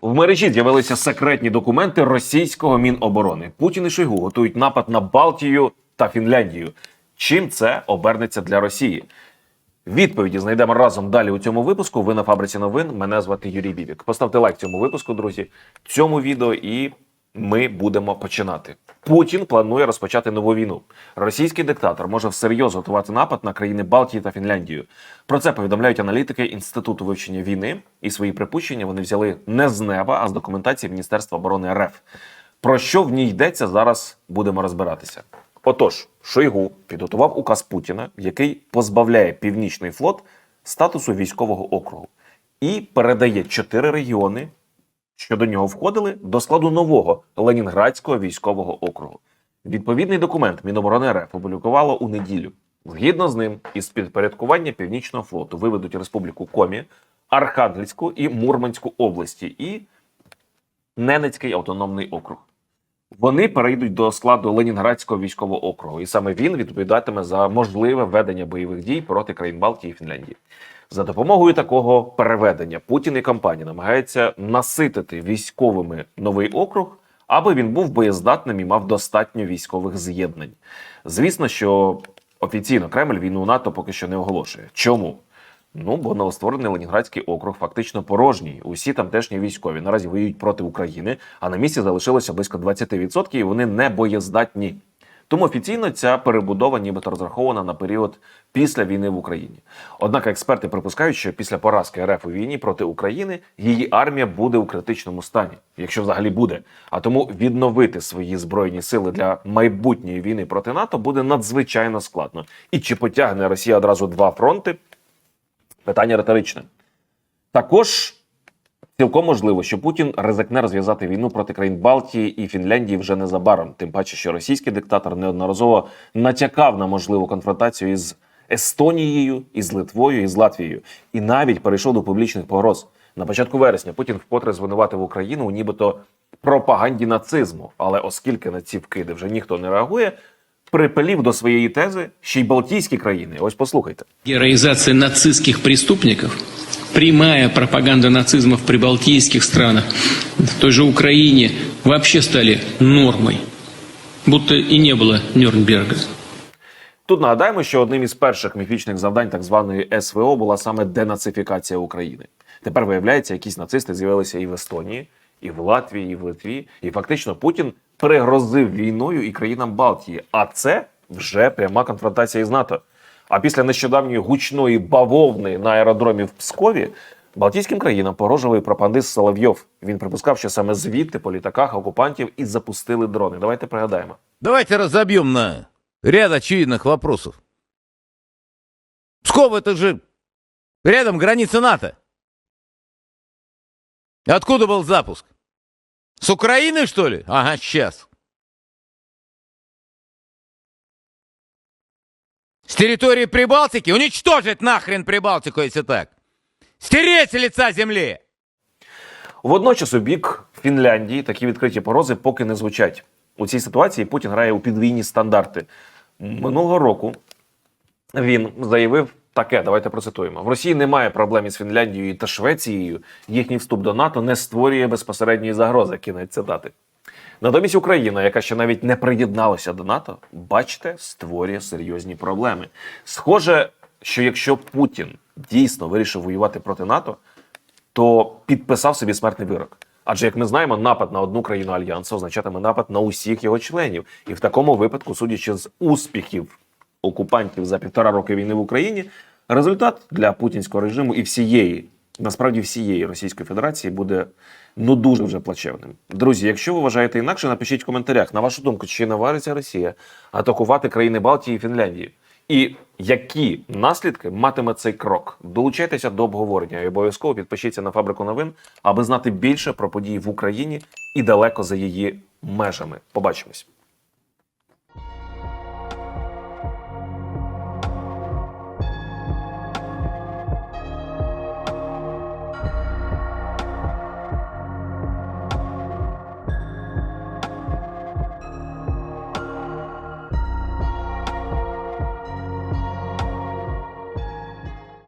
В мережі з'явилися секретні документи російського міноборони. Путін і Шойгу готують напад на Балтію та Фінляндію. Чим це обернеться для Росії? Відповіді знайдемо разом далі у цьому випуску. Ви на фабриці новин. Мене звати Юрій Бібік. Поставте лайк цьому випуску, друзі, цьому відео, і ми будемо починати. Путін планує розпочати нову війну. Російський диктатор може всерйоз готувати напад на країни Балтії та Фінляндію. Про це повідомляють аналітики інституту вивчення війни, і свої припущення вони взяли не з неба, а з документації Міністерства оборони РФ. Про що в ній йдеться, зараз будемо розбиратися. Отож, Шойгу підготував указ Путіна, який позбавляє Північний флот статусу військового округу і передає чотири регіони, що до нього входили, до складу нового Ленінградського військового округу. Відповідний документ Міноборони РФ опублікувало у неділю. Згідно з ним, із підпорядкування Північного флоту виведуть Республіку Комі, Архангельську і Мурманську області і Ненецький автономний округ. Вони перейдуть до складу Ленінградського військового округу, і саме він відповідатиме за можливе ведення бойових дій проти країн Балтії і Фінляндії. За допомогою такого переведення Путін і компанія намагаються наситити військовими новий округ, аби він був боєздатним і мав достатньо військових з'єднань. Звісно, що офіційно Кремль війну НАТО поки що не оголошує. Чому? Ну, бо новостворений Ленінградський округ фактично порожній. Усі тамтешні військові наразі воюють проти України, а на місці залишилося близько 20%, і вони не боєздатні. Тому офіційно ця перебудова нібито розрахована на період після війни в Україні. Однак експерти припускають, що після поразки РФ у війні проти України її армія буде у критичному стані, якщо взагалі буде. А тому відновити свої збройні сили для майбутньої війни проти НАТО буде надзвичайно складно. І чи потягне Росія одразу два фронти? Питання риторичне. Також цілком можливо, що Путін ризикне розв'язати війну проти країн Балтії і Фінляндії вже незабаром. Тим паче, що російський диктатор неодноразово натякав на можливу конфронтацію із Естонією, із Литвою, із Латвією, і навіть перейшов до публічних погроз. На початку вересня Путін вкотре звинуватив Україну у нібито пропаганді нацизму. Але оскільки на ці вкиди вже ніхто не реагує, припилів до своєї тези ще й Балтійські країни. Ось послухайте. Героизация нацистских преступников, прямая пропаганда нацизма в прибалтийских странах, в той же Украине вообще стали нормой. Будто и не было Нюрнберга. Тут нагадаємо, що одним із перших міфічних завдань так званої СВО була саме денацифікація України. Тепер виявляється, якісь нацисти з'явилися і в Естонії, і в Латвії, і в Литві. І фактично Путін пригрозив війною і країнам Балтії. А це вже пряма конфронтація із НАТО. А після нещодавньої гучної бавовни на аеродромі в Пскові Балтійським країнам погрожував і пропагандист Соловйов. Він припускав, що саме звідти по літаках окупантів і запустили дрони. Давайте пригадаємо. Давайте разобьем на ряд очевидных вопросов. Псков это же рядом граница НАТО. Откуда был запуск? С Украины, что ли? Ага, сейчас. С территории Прибалтики? Уничтожить нахрен Прибалтику, если так. Стереть с лица земли! Водночас у бік Фінляндії такі відкриті порози поки не звучать. У цій ситуації Путін грає у підвійні стандарти. Минулого року він заявив таке: давайте процитуємо: в Росії немає проблем із Фінляндією та Швецією. Їхній вступ до НАТО не створює безпосередньої загрози. Кінець цитати. Натомість Україна, яка ще навіть не приєдналася до НАТО, бачите, створює серйозні проблеми. Схоже, що якщо Путін дійсно вирішив воювати проти НАТО, то підписав собі смертний вирок. Адже, як ми знаємо, напад на одну країну альянсу означатиме напад на усіх його членів. І в такому випадку, судячи з успіхів окупантів за півтора роки війни в Україні, результат для путінського режиму і всієї, насправді всієї Російської Федерації буде ну дуже вже плачевним. Друзі, якщо ви вважаєте інакше, напишіть в коментарях на вашу думку, чи навариться Росія атакувати країни Балтії і Фінляндії. І які наслідки матиме цей крок? Долучайтеся до обговорення і обов'язково підпишіться на фабрику новин, аби знати більше про події в Україні і далеко за її межами. Побачимось.